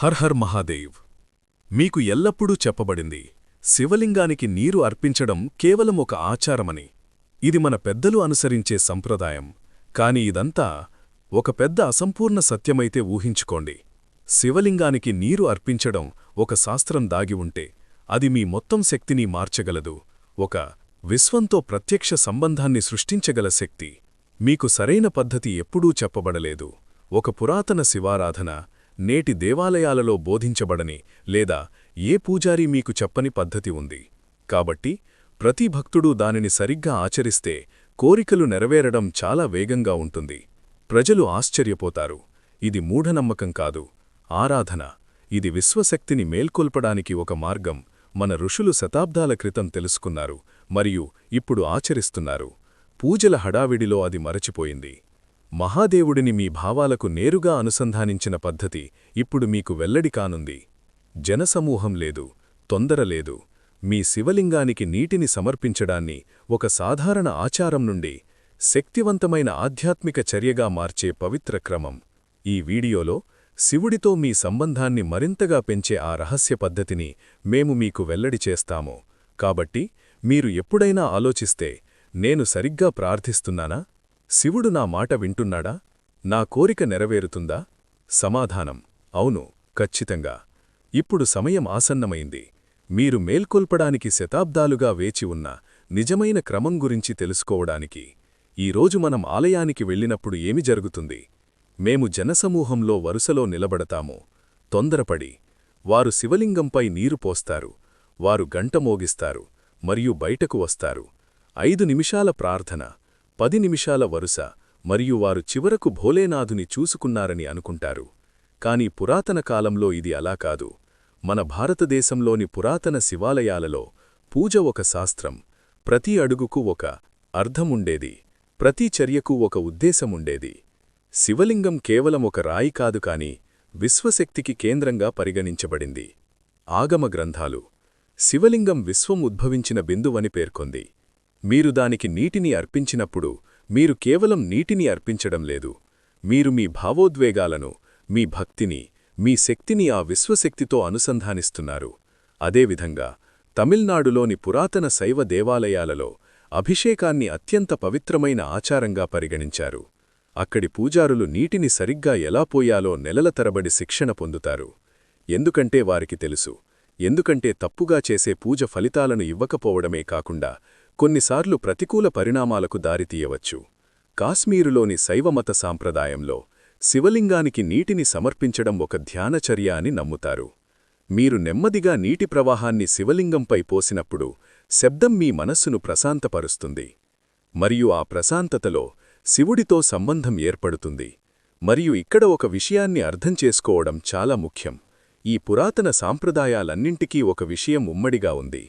Her her Mahadev. మీకు ఎల్లప్పుడూ చెప్పబడింది శివలింగానికి నీరు అర్పించడం కేవలం ఒక ఆచారమని. ఇది మన పెద్దలు అనుసరించే సంప్రదాయం కాని ఇదంతా ఒక పెద్ద అసంపూర్ణ సత్యమైతే ఊహించుకోండి. శివలింగానికి నీరు అర్పించడం ఒక శాస్త్రం దాగి ఉంటే అది మీ మొత్తం శక్తిని మార్చగలదు. ఒక విశ్వంతో ప్రత్యక్ష సంబంధాన్ని సృష్టించగల శక్తి. మీకు సరైన పద్ధతి ఎప్పుడూ చెప్పబడలేదు. ఒక పురాతన శివారాధన నేటి దేవాలయాలలో బోధించబడని లేదా ఏ పూజారి మీకు చెప్పని పద్ధతి ఉంది. కాబట్టి ప్రతి భక్తుడూ దానిని సరిగ్గా ఆచరిస్తే కోరికలు నెరవేరడం చాలా వేగంగా ఉంటుంది. ప్రజలు ఆశ్చర్యపోతారు. ఇది మూఢనమ్మకం కాదు. ఆరాధన. ఇది విశ్వశక్తిని మేల్కొల్పడానికి ఒక మార్గం. మన ఋషులు శతాబ్దాల క్రితం తెలుసుకున్నారు. మరియు ఇప్పుడు ఆచరిస్తున్నారు. పూజల హడావిడిలో అది మరచిపోయింది. మహాదేవుడిని మీ భావాలకు నేరుగా అనుసంధానించిన పద్ధతి ఇప్పుడు మీకు వెల్లడి కానుంది. జనసమూహం లేదు తొందర లేదు. మీ శివలింగానికి నీటిని సమర్పించడాన్ని ఒక సాధారణ ఆచారం నుండి శక్తివంతమైన ఆధ్యాత్మిక చర్యగా మార్చే పవిత్ర క్రమం. ఈ వీడియోలో శివుడితో మీ సంబంధాన్ని మరింతగా పెంచే ఆ రహస్య పద్ధతిని మేము మీకు వెల్లడి చేస్తాము. కాబట్టి మీరు ఎప్పుడైనా ఆలోచిస్తే నేను సరిగ్గా ప్రార్థిస్తున్నానా? శివుడు నా మాట వింటున్నాడా? నా కోరిక నెరవేరుతుందా? సమాధానం. అవును ఖచ్చితంగా. ఇప్పుడు సమయం ఆసన్నమైంది. మీరు మేల్కొల్పడానికి శతాబ్దాలుగా వేచి ఉన్న నిజమైన క్రమం గురించి తెలుసుకోవడానికి. ఈరోజు మనం ఆలయానికి వెళ్ళినప్పుడు ఏమి జరుగుతుంది? మేము జనసమూహంలో వరుసలో నిలబడతాము. తొందరపడి. వారు శివలింగంపై నీరు పోస్తారు. వారు గంట మోగిస్తారు. మరియు బయటకు వస్తారు. ఐదు నిమిషాల ప్రార్థన. పది నిమిషాల వరుస మరియు వారు చివరకు భోలేనాథుని చూసుకున్నారని అనుకుంటారు. కాని పురాతన కాలంలో ఇది అలా కాదు. మన భారతదేశంలోని పురాతన శివాలయాలలో పూజ ఒక శాస్త్రం. ప్రతి అడుగుకు ఒక అర్థముండేది. ప్రతి చర్యకు ఒక ఉద్దేశముండేది. శివలింగం కేవలం ఒక రాయి కాదు కాని విశ్వశక్తికి కేంద్రంగా పరిగణించబడింది. ఆగమ గ్రంథాలు శివలింగం విశ్వం ఉద్భవించిన బిందువని పేర్కొంది. మీరు దానికి నీటిని అర్పించినప్పుడు మీరు కేవలం నీటిని అర్పించడం లేదు. మీరు మీ భావోద్వేగాలను మీ భక్తిని మీ శక్తిని ఆ విశ్వశక్తితో అనుసంధానిస్తున్నారు. అదేవిధంగా తమిళనాడులోని పురాతన శైవ దేవాలయాలలో అభిషేకాన్ని అత్యంత పవిత్రమైన ఆచారంగా పరిగణించారు. అక్కడి పూజారులు నీటిని సరిగ్గా ఎలా పోయాలో నెలల తరబడి శిక్షణ పొందుతారు. ఎందుకంటే వారికి తెలుసు. ఎందుకంటే తప్పుగా చేసే పూజ ఫలితాలను ఇవ్వకపోవడమే కాకుండా కొన్నిసార్లు ప్రతికూల పరిణామాలకు దారితీయవచ్చు కాశ్మీరులోని శైవమత సాంప్రదాయంలో శివలింగానికి నీటిని సమర్పించడం ఒక ధ్యానచర్య అని నమ్ముతారు. మీరు నెమ్మదిగా నీటి ప్రవాహాన్ని శివలింగంపై పోసినప్పుడు శబ్దం మీ మనస్సును ప్రశాంతపరుస్తుంది. మరియు ఆ ప్రశాంతతలో శివుడితో సంబంధం ఏర్పడుతుంది. మరియు ఇక్కడ ఒక విషయాన్ని అర్థం చేసుకోవడం చాలా ముఖ్యం. ఈ పురాతన సాంప్రదాయాలన్నింటికీ ఒక విషయం ఉమ్మడిగా ఉంది.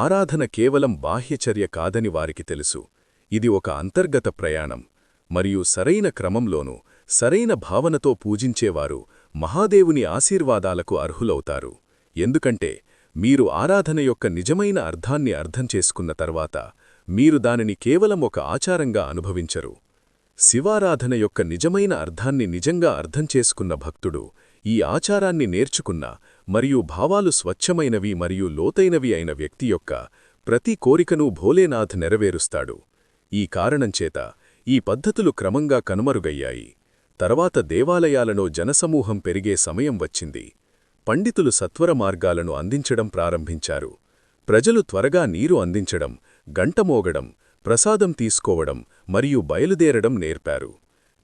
ఆరాధన కేవలం బాహ్యచర్య కాదని వారికి తెలుసు. ఇది ఒక అంతర్గత ప్రయాణం. మరియు సరైన క్రమంలోనూ సరైన భావనతో పూజించేవారు మహాదేవుని ఆశీర్వాదాలకు అర్హులవుతారు. ఎందుకంటే మీరు ఆరాధన యొక్క నిజమైన అర్థాన్ని అర్థం చేసుకున్న తర్వాత మీరు దానిని కేవలం ఒక ఆచారంగా అనుభవించరు. శివారాధన యొక్క నిజమైన అర్థాన్ని నిజంగా అర్థం చేసుకున్న భక్తుడు ఈ ఆచారాన్ని నేర్చుకున్న మరియు భావాలు స్వచ్ఛమైనవి మరియు లోతైనవి అయిన వ్యక్తి యొక్క ప్రతి కోరికను భోలేనాథ్ నెరవేరుస్తాడు. ఈ కారణంచేత ఈ పద్ధతులు క్రమంగా కనుమరుగయ్యాయి. తర్వాత దేవాలయాలలో జనసమూహం పెరిగే సమయం వచ్చింది. పండితులు సత్వర మార్గాలను అందించడం ప్రారంభించారు. ప్రజలు త్వరగా నీరు అందించడం గంటమోగడం ప్రసాదం తీసుకోవడం మరియు బయలుదేరడం నేర్పారు.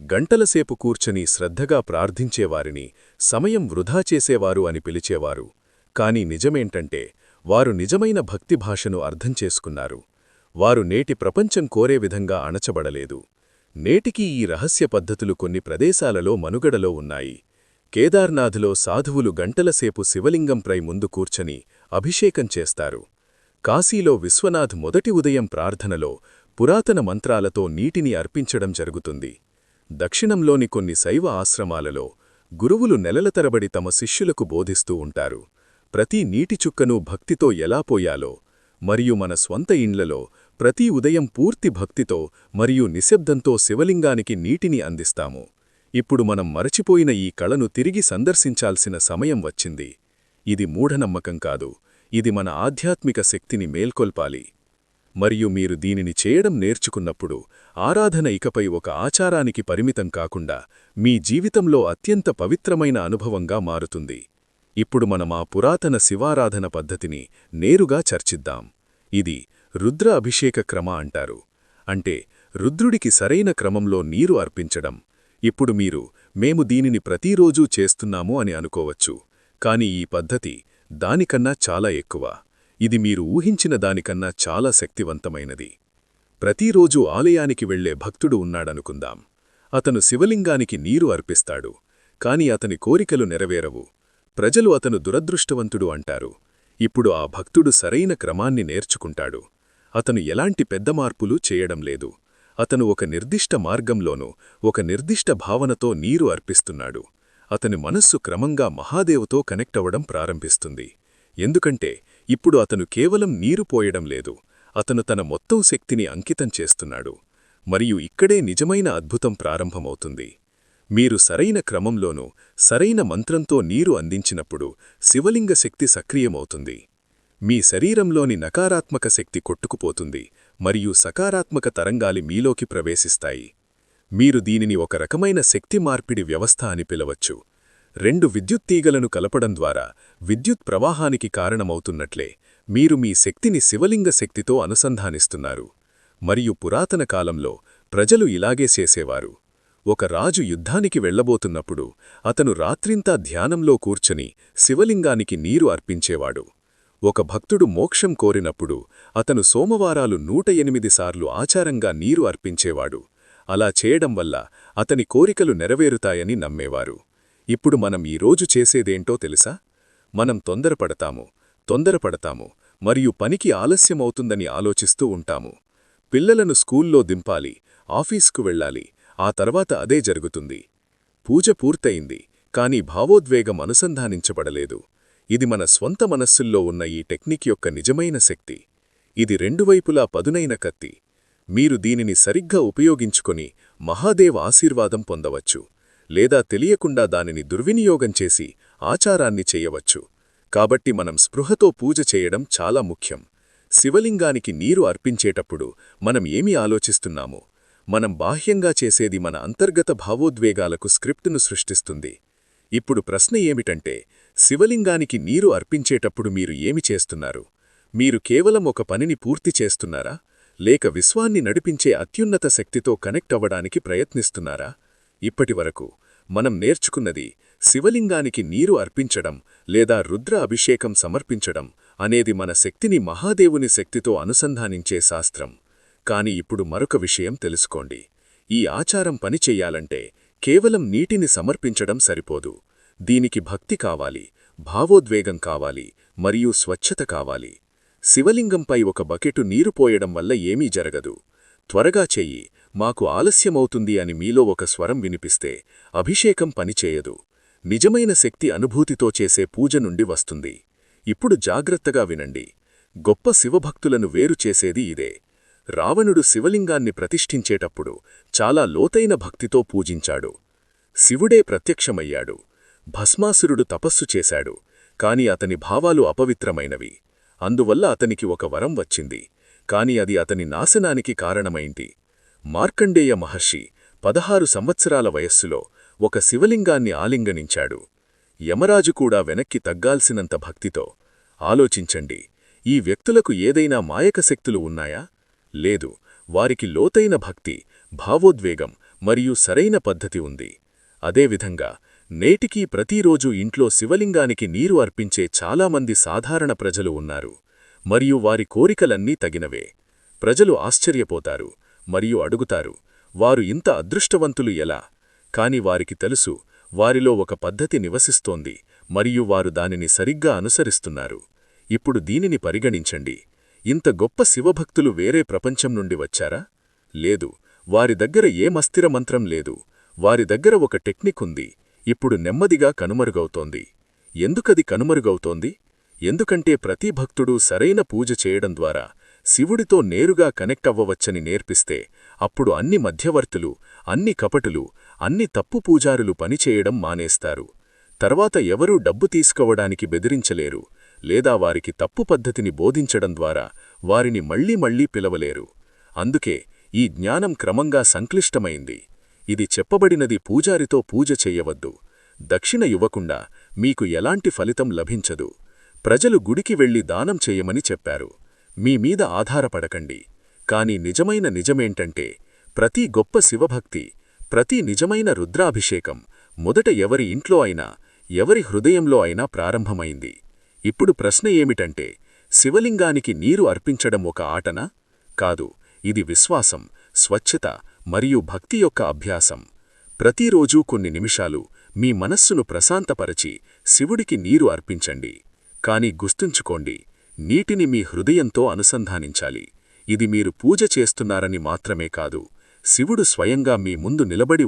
గంటలసేపు కూర్చొని శ్రద్ధగా ప్రార్థించేవారిని సమయం వృధా చేసేవారు అని పిలిచేవారు. కాని నిజమేంటంటే వారు నిజమైన భక్తి భాషను అర్థం చేసుకున్నారు. వారు నేటి ప్రపంచం కోరే విధంగా అణచబడలేదు. నేటికీ ఈ రహస్య పద్ధతులు కొన్ని ప్రదేశాలలో మనుగడలో ఉన్నాయి. కేదార్నాథ్లో సాధువులు గంటలసేపు శివలింగంపై ముందు కూర్చని అభిషేకం చేస్తారు. కాశీలో విశ్వనాథ్ మొదటి ఉదయం ప్రార్థనలో పురాతన మంత్రాలతో నీటిని అర్పించడం జరుగుతుంది. దక్షిణంలోని కొన్ని శైవ ఆశ్రమాలలో గురువులు నెలల తరబడి తమ శిష్యులకు బోధిస్తూ ఉంటారు. ప్రతి నీటి చుక్కను భక్తితో ఎలా పోయాలో మరియు మన స్వంత ఇండ్లలో ప్రతి ఉదయం పూర్తి భక్తితో మరియు నిశ్శబ్దంతో శివలింగానికి నీటిని అందిస్తాము. ఇప్పుడు మనం మరచిపోయిన ఈ కళను తిరిగి సందర్శించాల్సిన సమయం వచ్చింది. ఇది మూఢనమ్మకం కాదు. ఇది మన ఆధ్యాత్మిక శక్తిని మేల్కొల్పాలి. మరియు మీరు దీనిని చేయడం నేర్చుకున్నప్పుడు ఆరాధన ఇకపై ఒక ఆచారానికి పరిమితం కాకుండా మీ జీవితంలో అత్యంత పవిత్రమైన అనుభవంగా మారుతుంది. ఇప్పుడు మనం ఆ పురాతన శివారాధన పద్ధతిని నేరుగా చర్చిద్దాం. ఇది రుద్ర అభిషేక క్రమ అంటారు. అంటే రుద్రుడికి సరైన క్రమంలో నీరు అర్పించడం. ఇప్పుడు మీరు మేము దీనిని ప్రతిరోజూ చేస్తున్నాము అని అనుకోవచ్చు. కాని ఈ పద్ధతి దానికన్నా చాలా ఎక్కువ. ఇది మీరు ఊహించిన దానికన్నా చాలా శక్తివంతమైనది. ప్రతిరోజూ ఆలయానికి వెళ్ళే భక్తుడు ఉన్నాడనుకుందాం. అతను శివలింగానికి నీరు అర్పిస్తాడు కాని అతని కోరికలు నెరవేరవు. ప్రజలు అతను దురదృష్టవంతుడు అంటారు. ఇప్పుడు ఆ భక్తుడు సరైన క్రమాన్ని నేర్చుకుంటాడు. అతను ఎలాంటి పెద్ద మార్పులు చేయడం లేదు. అతను ఒక నిర్దిష్ట మార్గంలోనూ ఒక నిర్దిష్ట భావనతో నీరు అర్పిస్తున్నాడు. అతని మనస్సు క్రమంగా మహాదేవుతో కనెక్ట్ అవ్వడం ప్రారంభిస్తుంది. ఎందుకంటే ఇప్పుడు అతను కేవలం నీరు పోయడం లేదు. అతను తన మొత్తం శక్తిని అంకితం చేస్తున్నాడు. మరియు ఇక్కడే నిజమైన అద్భుతం ప్రారంభమవుతుంది. మీరు సరైన క్రమంలోనూ సరైన మంత్రంతో నీరు అందించినప్పుడు శివలింగ శక్తి సక్రియమవుతుంది. మీ శరీరంలోని నకారాత్మక శక్తి కొట్టుకుపోతుంది మరియు సకారాత్మక తరంగాలి మీలోకి ప్రవేశిస్తాయి. మీరు దీనిని ఒక రకమైన శక్తి మార్పిడి వ్యవస్థ అని పిలవచ్చు. రెండు విద్యుత్ తీగలను కలపడం ద్వారా విద్యుత్ ప్రవాహానికి కారణమవుతున్నట్లే మీరు మీ శక్తిని శివలింగ శక్తితో అనుసంధానిస్తున్నారు. మరియు పురాతన కాలంలో ప్రజలు ఇలాగే చేసేవారు. ఒక రాజు యుద్ధానికి వెళ్ళబోతున్నప్పుడు అతను రాత్రింతా ధ్యానంలో కూర్చొని శివలింగానికి నీరు అర్పించేవాడు. ఒక భక్తుడు మోక్షం కోరినప్పుడు అతను సోమవారాలు నూట ఎనిమిది సార్లు ఆచారంగా నీరు అర్పించేవాడు. అలా చేయడం వల్ల అతని కోరికలు నెరవేరుతాయని నమ్మేవారు. ఇప్పుడు మనం ఈరోజు చేసేదేంటో తెలుసా? మనం తొందరపడతాము తొందరపడతాము మరియు పనికి ఆలస్యమవుతుందని ఆలోచిస్తూ ఉంటాము. పిల్లలను స్కూల్లో దింపాలి ఆఫీస్కు వెళ్ళాలి ఆ తర్వాత అదే జరుగుతుంది. పూజ పూర్తయింది కాని భావోద్వేగం అనుసంధానించబడలేదు. ఇది మన స్వంత మనస్సుల్లో ఉన్న ఈ టెక్నిక్ యొక్క నిజమైన శక్తి. ఇది రెండువైపులా పదునైన కత్తి. మీరు దీనిని సరిగ్గా ఉపయోగించుకొని మహాదేవ్ ఆశీర్వాదం పొందవచ్చు. లేదా తెలియకుండా దానిని దుర్వినియోగం చేసి ఆచారాన్ని చేయవచ్చు. కాబట్టి మనం స్పృహతో పూజ చేయడం చాలా ముఖ్యం. శివలింగానికి నీరు అర్పించేటప్పుడు మనం ఏమి ఆలోచిస్తున్నాము? మనం బాహ్యంగా చేసేది మన అంతర్గత భావోద్వేగాలకు స్క్రిప్టును సృష్టిస్తుంది. ఇప్పుడు ప్రశ్న ఏమిటంటే శివలింగానికి నీరు అర్పించేటప్పుడు మీరు ఏమి చేస్తున్నారు? మీరు కేవలం ఒక పనిని పూర్తి చేస్తున్నారా? లేక విశ్వాన్ని నడిపించే అత్యున్నత శక్తితో కనెక్ట్ అవ్వడానికి ప్రయత్నిస్తున్నారా? ఇప్పటివరకు మనం నేర్చుకున్నది శివలింగానికి నీరు అర్పించడం లేదా రుద్ర అభిషేకం సమర్పించడం అనేది మన శక్తిని మహాదేవుని శక్తితో అనుసంధానించే శాస్త్రం. కాని ఇప్పుడు మరొక విషయం తెలుసుకోండి. ఈ ఆచారం పనిచెయ్యాలంటే కేవలం నీటిని సమర్పించడం సరిపోదు. దీనికి భక్తి కావాలి భావోద్వేగం కావాలి మరియు స్వచ్ఛత కావాలి. శివలింగంపై ఒక బకెటు నీరు పోయడం వల్ల ఏమీ జరగదు. త్వరగా చెయ్యి మాకు ఆలస్యమవుతుంది అని మీలో ఒక స్వరం వినిపిస్తే అభిషేకం పనిచేయదు. నిజమైన శక్తి అనుభూతితో చేసే పూజ నుండి వస్తుంది. ఇప్పుడు జాగ్రత్తగా వినండి. గొప్ప శివభక్తులను వేరు చేసేది ఇదే. రావణుడు శివలింగాన్ని ప్రతిష్ఠించేటప్పుడు చాలా లోతైన భక్తితో పూజించాడు. శివుడే ప్రత్యక్షమయ్యాడు. భస్మాసురుడు తపస్సు చేశాడు. కాని అతని భావాలు అపవిత్రమైనవి. అందువల్ల అతనికి ఒక వరం వచ్చింది. కాని అది అతని నాశనానికి కారణమైంది. మార్కండేయ మహర్షి పదహారు సంవత్సరాల వయస్సులో ఒక శివలింగాన్ని ఆలింగనించాడు. యమరాజు కూడా వెనక్కి తగ్గాల్సినంత భక్తితో ఆలోచించండి ఈ వ్యక్తులకు ఏదైనా మాయక శక్తులు ఉన్నాయా? లేదు వారికి లోతైన భక్తి భావోద్వేగం మరియు సరైన పద్ధతి ఉంది. అదేవిధంగా నేటికీ ప్రతిరోజూ ఇంట్లో శివలింగానికి నీరు అర్పించే చాలామంది సాధారణ ప్రజలు ఉన్నారు మరియు వారి కోరికలన్నీ తగినవే. ప్రజలు ఆశ్చర్యపోతారు. మరియు అడుగుతారు వారు ఇంత అదృష్టవంతులు ఎలా? కాని వారికి తెలుసు వారిలో ఒక పద్ధతి నివసిస్తోంది మరియు వారు దానిని సరిగ్గా అనుసరిస్తున్నారు. ఇప్పుడు దీనిని పరిగణించండి. ఇంత గొప్ప శివభక్తులు వేరే ప్రపంచం నుండి వచ్చారా? లేదు వారి దగ్గర ఏ మస్థిర మంత్రం లేదు వారి దగ్గర ఒక టెక్నిక్ ఉంది ఇప్పుడు నెమ్మదిగా కనుమరుగవుతోంది. ఎందుకది కనుమరుగవుతోంది? ఎందుకంటే ప్రతి భక్తుడు సరైన పూజ చేయడం ద్వారా శివుడితో నేరుగా కనెక్ట్ అవ్వవచ్చని నేర్పిస్తే అప్పుడు అన్ని మధ్యవర్తులు అన్ని కపటులు అన్ని తప్పు పూజారులు పనిచేయడం మానేస్తారు. తర్వాత ఎవరూ డబ్బు తీసుకోవడానికి బెదిరించలేరు లేదా వారికి తప్పు పద్ధతిని బోధించడం ద్వారా వారిని మళ్ళీ మళ్ళీ పిలవలేరు. అందుకే ఈ జ్ఞానం క్రమంగా సంక్లిష్టమైంది. ఇది చెప్పబడినది పూజారితో పూజ చెయ్యవద్దు దక్షిణ ఇవ్వకుండా మీకు ఎలాంటి ఫలితం లభించదు. ప్రజలు గుడికి వెళ్ళి దానం చేయమని చెప్పారు. మీ మీద ఆధారపడకండి. కాని నిజమైన నిజమేంటంటే ప్రతి గొప్ప శివభక్తి ప్రతి నిజమైన రుద్రాభిషేకం మొదట ఎవరి ఇంట్లో అయినా ఎవరి హృదయంలో అయినా ప్రారంభమైంది. ఇప్పుడు ప్రశ్న ఏమిటంటే శివలింగానికి నీరు అర్పించడం ఒక ఆటనా? కాదు ఇది విశ్వాసం స్వచ్ఛత మరియు భక్తి యొక్క అభ్యాసం. ప్రతిరోజూ కొన్ని నిమిషాలు మీ మనస్సును ప్రశాంతపరచి శివుడికి నీరు అర్పించండి. కాని గుర్తుంచుకోండి నీటిని మీ హృదయంతో అనుసంధానించాలి. ఇది మీరు పూజ చేస్తున్నారని మాత్రమే కాదు శివుడు స్వయంగా మీ ముందు నిలబడి